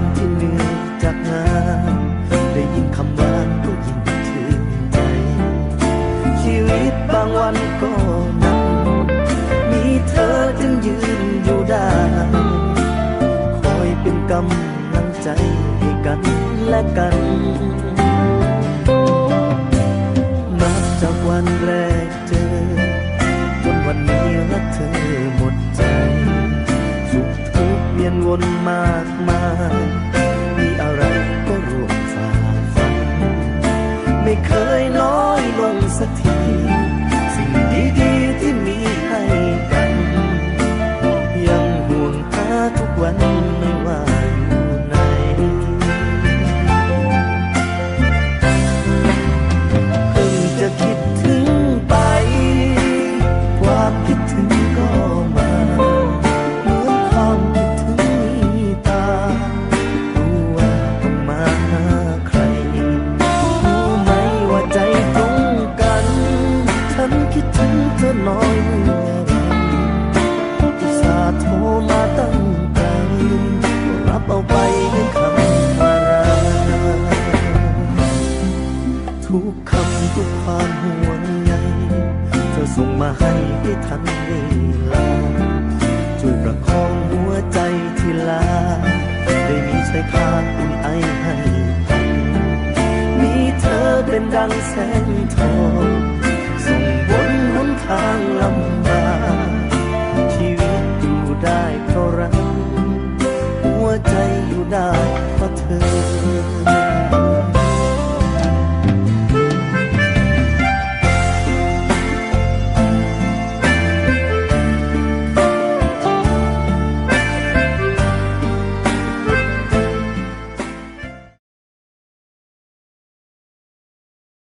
ในยามที่เหนื่อยจากงาน ได้ยินคำหวานก็ยิ่งชื่นใจ ชีวิตบางวันก็นักมีเธอจึงยืนอยู่ได้ คอยเป็นกำลังใจให้กันและกันนับจากวันแรกเจอจนวันนี้รักเธอหมดใจ สุขทุกข์เวียนวนมา เอคำว่ารักทุกคำทุกความห่วงใยเธอส่งมาให้ได้ทันเวลาช่วยประคองหัวใจที่ลา ได้มีชายคาอุ่นไอให้มีเธอเป็นดังแสงทองส่งบนหนทางลำ